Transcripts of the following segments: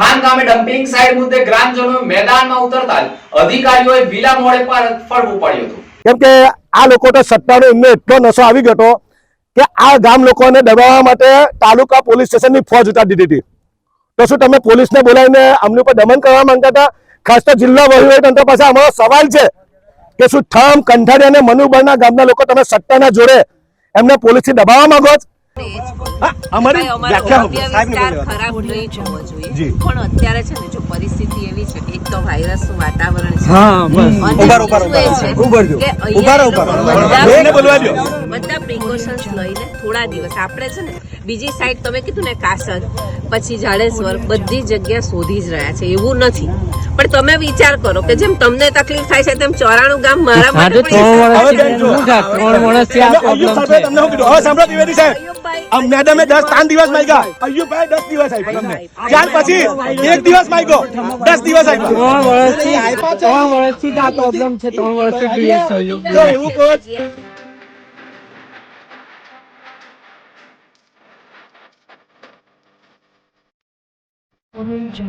Than ગામે dumping site મુદ્દે ગ્રામજનો મેદાનમાં ઉતરતા અધિકારીઓએ વિલા મોડે પર ફળ ઉપાડ્યો હતો. કેમ કે આ લોકો તો સત્તાનો એમને એટલો નશો આવી ગયો કે આ ગામ લોકોને દબાવવા માટે તાલુકા પોલીસ સ્ટેશનની ફોજ ઉતારી દીધી હતી. તો શું તમે પોલીસને બોલાવીને અમને ઉપર દમન કરવા માંગતા હતા? ખાસ તો જિલ્લા વહીવટતંત્ર પાસે અમારો સવાલ છે કે શું ઠામ, કંઠારી અને મનુબળના ગામના લોકો તમે સત્તાના જોડે એમને પોલીસથી દબાવવા માંગો છો? અમારી વ્યાખ્યા ખરાબ નહીં જવો જોઈએ. પણ અત્યારે છે ને જો પરિસ્થિતિ એવી છે કે એક તો વાયરસનું વાતાવરણ છે હા, બસ. ઉભારો, ઉભારો. કે ઉભારો, ઉભારો. બધા પ્રિકોશન્સ લઈને થોડા દિવસ આપણે છે ને બીજી સાઈડ તમે કીધું ને કાસર પછી જાડેશ્વર બધી જગ્યા શોધી જ રહ્યા છે એવું નથી. પણ તમે વિચાર કરો કે જેમ તમને તકલીફ થાય છે તેમ ચોરાણું ગામ મારા માટે ત્રણ સાહેબે મેડમે દસ ત્રણ દિવસ માંગ્યા. અય્યુબભાઈ દસ દિવસ આપ્યા તમને. ત્યાર પછી એક દિવસ માંગ્યો. દસ દિવસ આપ્યો. ત્રણ વર્ષથી ત્રણ વર્ષથી આ પ્રોબ્લેમ છે ત્રણ વર્ષથી ક્રિએટ થયું એવું કહો છો.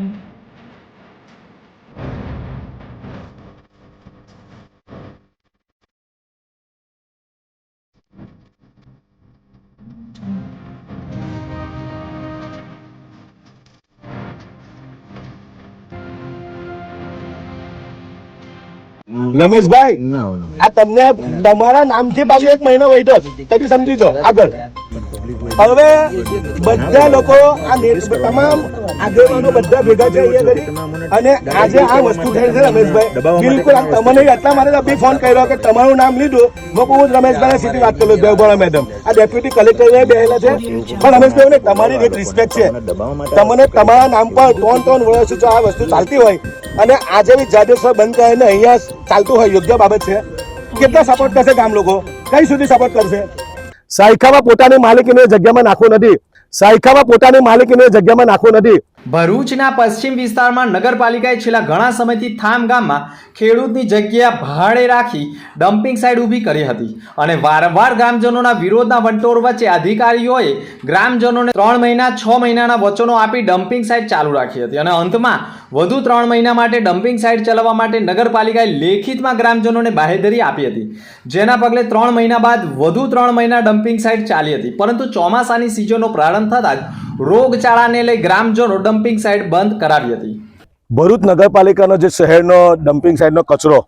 રમેશભાઈ આ તમને તમારા નામથી પાછું એક મહિનો વૈઠો તમે સમજી જો આગળ. હવે બધા લોકો આ તમામ આગેવાનો બધા ભેગા છે અહીંયા ઘડી અને આજે આ વસ્તુ થઈ છે રમેશભાઈ. બિલકુલ તમને એટલા માટે અભી ફોન કર્યો કે તમારું નામ લીધું. મેં હું રમેશભાઈ સીધી વાત કરું દેવગોળા મેડમ. આ ડેપ્યુટી કલેક્ટર બેહેલા છે. પણ રમેશભાઈ, તમારી એક રિસ્પેક્ટ છે, તમને તમારા નામ પર ત્રણ ત્રણ વર્ષ જો આ વસ્તુ ચાલતી હોય. અને આજે બી જાડેશ્વર બંધ કરીને અહીંયા ચાલતું હોય, યોગ્ય બાબત છે. કેટલા સપોર્ટ કરશે ગામ લોકો? કઈ સુધી સપોર્ટ કરશે? સાયખામાં પોતાની માલિકીને જગ્યામાં નાખવું નથી. સાયખામાં પોતાની માલિકીને જગ્યામાં નાખવું નથી. ભરૂચના પશ્ચિમ વિસ્તારમાં નગરપાલિકાએ છેલ્લા ઘણા સમયથી થામ ગામમાં ખેડૂતની જગ્યા ભાડે રાખી ડમ્પિંગ સાઇટ ઊભી કરી હતી અને વારંવાર ગ્રામજનોના વિરોધના વંટોળ વચ્ચે અધિકારીઓએ ગ્રામજનોને ત્રણ મહિના, છ મહિનાના વચનો આપી ડમ્પિંગ સાઇટ ચાલુ રાખી હતી અને અંતમાં વધુ ત્રણ મહિના માટે ડમ્પિંગ સાઇટ ચલાવવા માટે નગરપાલિકાએ લેખિતમાં ગ્રામજનોને બાહેધરી આપી હતી. જેના પગલે ત્રણ મહિના બાદ વધુ ત્રણ મહિના ડમ્પિંગ સાઇટ ચાલી હતી. પરંતુ ચોમાસાની સિઝનનો પ્રારંભ થતાં જ રોગચાળાને લઈ ગ્રામજનો ડમ્પિંગ સાઇટ બંધ કરાવી હતી. ભરૂચ નગરપાલિકાનો જે શહેરનો ડમ્પિંગ સાઇટનો કચરો,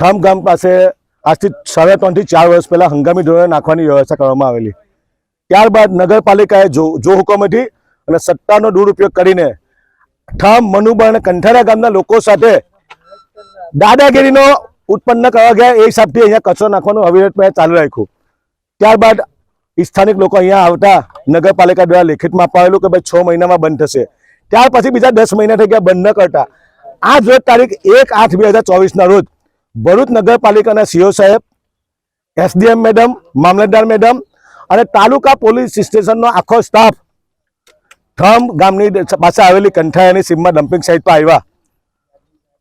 થામ ગામ પાસે આજથી સાડા ત્રણથી ચાર વર્ષ પહેલા હંગામી ધોરણે નાખવાની વ્યવસ્થા કરવામાં આવેલી. ત્યારબાદ નગરપાલિકાએ જો જો હુકમ હતી અને સત્તાનો દુરુપયોગ કરીને ઠામ મનુબા અને કંઠારા ગામના લોકો સાથે દાદાગીરીનો ઉત્પન્ન કરવા ગયા. એ હિસાબથી અહીંયા કચરો નાખવાનું મેં ચાલુ રાખ્યું. ત્યારબાદ સ્થાનિક લોકો અહીંયા આવતા નગરપાલિકા દ્વારા લેખિતમાં અપાવેલું કે ભાઈ છ મહિનામાં બંધ થશે. ત્યાર પછી બીજા દસ મહિના થઈ ગયા બંધ ન કરતા. આ રોજ તારીખ એક આઠ બે હજાર ચોવીસના રોજ ભરૂચ નગરપાલિકાના સીઓ સાહેબ, એસડીએમ મેડમ, મામલતદાર મેડમ અને તાલુકા પોલીસ સ્ટેશનનો આખો સ્ટાફ થમ ગામની પાસે આવેલી કંઠાયાની સીમમાં ડમ્પિંગ સાઇટ પર આવ્યા.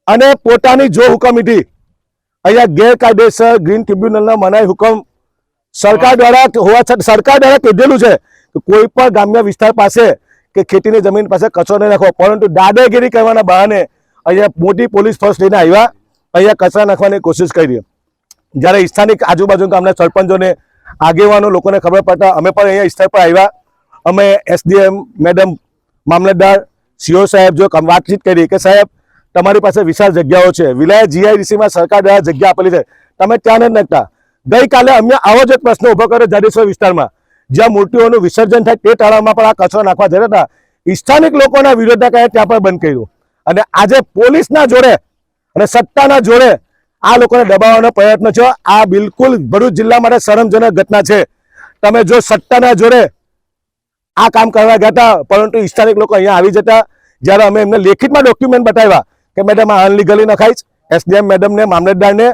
અને પોતાની જો હુકમીથી અહીંયા ગેરકાયદેસર ગ્રીન ટ્રિબ્યુનલના મનાઈ હુકમ સરકાર દ્વારા હોવા છતાં સરકાર દ્વારા કીધેલું છે કે કોઈ પણ ગ્રામ્ય વિસ્તાર પાસે કે ખેતીની જમીન પાસે કચરો નહીં નાખવો. પરંતુ દાદાગીરી કરવાના બહાને અહીંયા મોટી પોલીસ ફોર્સ લઈને આવ્યા. અહીંયા કચરા નાખવાની કોશિશ કરી. જ્યારે સ્થાનિક આજુબાજુ ગામના સરપંચોને આગેવાનો લોકોને ખબર પડતા અમે પણ અહીંયા સ્થળ પર આવ્યા. અમે એસડીએમ મેડમ મામલતદાર સીઓ સાહેબ, જો વાતચીત કરી કે સાહેબ, તમારી પાસે વિશાળ જગ્યાઓ છે. વિલાયત જીઆઈડીસીમાં સરકાર દ્વારા જગ્યા આપેલી છે. તમે ત્યાં નથી નાખતા ગઈકાલે અમે આવો જ પ્રશ્ન ઊભો કર્યો જાડેશ્વર વિસ્તારમાં. જ્યાં મૂર્તિઓનું વિસર્જન થાય તે તળાવમાં પણ આ કચરો નાખવા જતા હતા. સ્થાનિક લોકોના વિરોધના કારણે ત્યાં પણ બંધ કર્યું. અને આજે પોલીસના જોડે અને સત્તાના જોડે આ લોકોને દબાવવાનો પ્રયત્ન છે આ બિલકુલ ભરૂચ જિલ્લા માટે શરમજનક ઘટના છે. તમે જો સત્તાના જોડે આ કામ કરવા ગયા હતા, પરંતુ સ્થાનિક લોકો અહીંયા આવી જતા. જ્યારે અમે એમને લેખિતમાં ડોક્યુમેન્ટ બતાવ્યા કે મેડમ આ અનલીગલી નખાઈશ એસડીએમ મેડમને મામલતદારને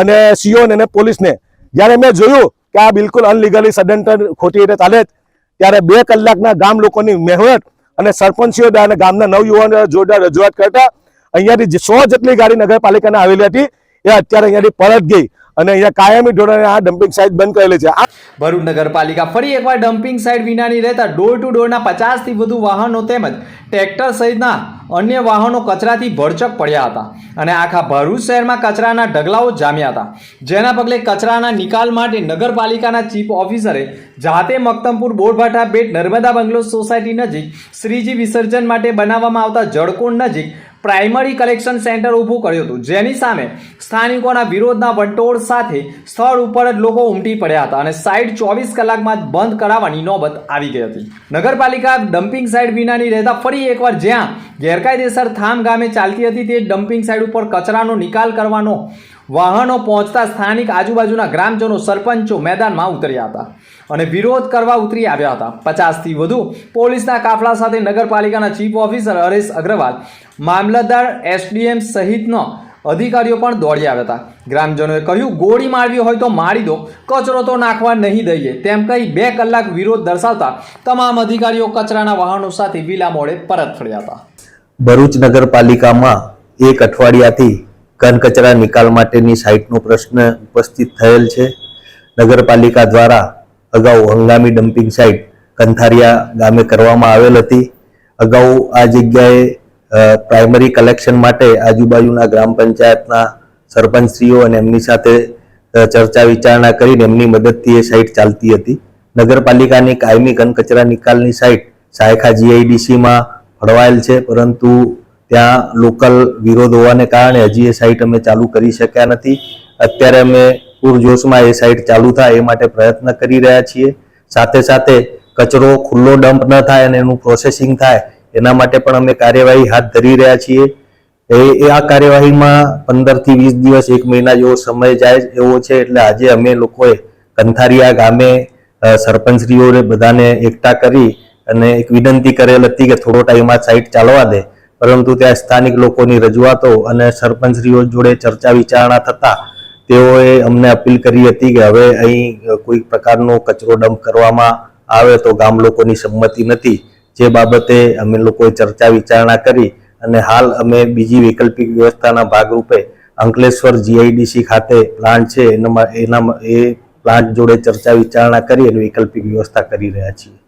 અને સીઓને અને પોલીસને. જ્યારે મેં જોયું કે આ બિલકુલ અનલીગલી સદંતર ખોટી રીતે ચાલે ત્યારે બે કલાકના ગામ લોકોની મહેનત અને સરપંચીઓ અને ગામના નવયુવાનો જોરદાર રજૂઆત કરતા, અહીંયાથી સો જેટલી ગાડી નગરપાલિકાને આવેલી હતી, એ અત્યારે અહીંયાથી પરત ગઈ. અને અહીંયા કાયમી ધોરણે આ ડમ્પિંગ સાઇટ બંધ કરેલી છે. ભરૂચ નગરપાલિકા ફરી એકવાર ડમ્પિંગ સાઇટ વિનાની રહેતા ડોર ટુ ડોરના પચાસથી વધુ વાહનો તેમજ ટ્રેક્ટર સહિતના અન્ય વાહનો કચરાથી ભરચક પડ્યા હતા અને આખા ભરૂચ શહેરમાં કચરાના ઢગલાઓ જામ્યા હતા. જેના પગલે કચરાના નિકાલ માટે નગરપાલિકાના ચીફ ઓફિસરે જાતે મક્તમપુર બોરભાઠા બેટ નર્મદા બંગલો સોસાયટી નજીક શ્રીજી વિસર્જન માટે બનાવવામાં આવતા જળકોણ નજીક પ્રાઇમરી કલેક્શન સેન્ટર ઊભું કર્યું હતું. જેની સામે સ્થાનિકોના વિરોધના વંટોળ સાથે સ્થળ ઉપર જ લોકો ઉમટી પડ્યા હતા અને સાઇટ ચોવીસ કલાકમાં બંધ કરાવવાની નોબત આવી ગઈ હતી. નગરપાલિકા ડમ્પિંગ સાઇટ વિનાની રહેતા ફરી એકવાર જ્યાં ગેરકાયદેસર થામ ગામે ચાલતી હતી તે ડમ્પિંગ સાઇટ ઉપર કચરાનો નિકાલ કરવાનો વાહનો પહોંચતા સ્થાનિક આજુબાજુના ગ્રામજનો સરપંચો મેદાનમાં ઉતર્યા હતા અને વિરોધ કરવા ઉતરી આવ્યા હતા. પચાસથી વધુ પોલીસના કાફલા સાથે નગરપાલિકાના ચીફ ઓફિસર હરેશ અગ્રવાલ, મામલતદાર એસડીએમ સહિતનો અધિકારીઓ પણ દોડી આવ્યા હતા. ગ્રામજનોએ કહ્યું, ગોળી મારવી હોય તો મારી દો, કચરો તો નાખવા નહીં દઈએ. તેમ કહી બે કલાક વિરોધ દર્શાવતા તમામ અધિકારીઓ કચરાના વાહનો સાથે વિલા મોડે પરત ફર્યા હતા. ભરૂચ નગરપાલિકામાં એક અઠવાડિયાથી ઘન કચરા નિકાલ માટેની સાઇટનો પ્રશ્ન ઉપસ્થિત થયેલ છે. નગરપાલિકા દ્વારા અગાઉ હંગામી ડમ્પિંગ સાઇટ કંથારિયા ગામે કરવામાં આવેલ હતી. અગાઉ આ જગ્યાએ પ્રાઇમરી કલેક્શન માટે આજુબાજુના ગ્રામ પંચાયતના સરપંચશ્રીઓ અને એમની સાથે ચર્ચા વિચારણા કરીને એમની મદદથી એ સાઇટ ચાલતી હતી. નગરપાલિકાની કાયમી ઘન કચરા નિકાલની સાઇટ સાયખા જીઆઈડીસીમાં ફળવાયેલ છે, પરંતુ ત્યાં લોકલ વિરોધ હોવાને કારણે હજી એ સાઇટ અમે ચાલુ કરી શક્યા નથી. અત્યારે અમે પૂરજોશમાં એ સાઇટ ચાલુ થાય એ માટે પ્રયત્ન કરી રહ્યા છીએ. સાથે સાથે કચરો ખુલ્લો ડમ્પ ન થાય અને એનું પ્રોસેસિંગ થાય, એના માટે પણ અમે કાર્યવાહી હાથ ધરી રહ્યા છીએ. એ એ આ કાર્યવાહીમાં પંદરથી વીસ દિવસ, એક મહિના જેવો સમય જાય એવો છે એટલે આજે અમે લોકોએ કંથારિયા ગામે સરપંચશ્રીઓને બધાને એકઠા કરી અને એક વિનંતી કરેલ હતી કે થોડો ટાઈમ આ સાઇટ ચાલવા દે. પરંતુ ત્યાં સ્થાનિક લોકોની રજૂઆતો અને સરપંચશ્રીઓ જોડે ચર્ચા વિચારણા થતા તેઓએ અમને અપીલ કરી હતી કે હવે અહીં કોઈ પ્રકારનો કચરો ડમ્પ કરવામાં આવે તો ગામ લોકોની સંમતિ નથી. જે બાબતે અમે લોકોએ ચર્ચા વિચારણા કરી અને હાલ અમે બીજી વૈકલ્પિક વ્યવસ્થાના ભાગરૂપે અંકલેશ્વર જીઆઈડીસી ખાતે પ્લાન્ટ છે, એનામાં એનામાં એ પ્લાન્ટ જોડે ચર્ચા વિચારણા કરી અને વૈકલ્પિક વ્યવસ્થા કરી રહ્યા છીએ.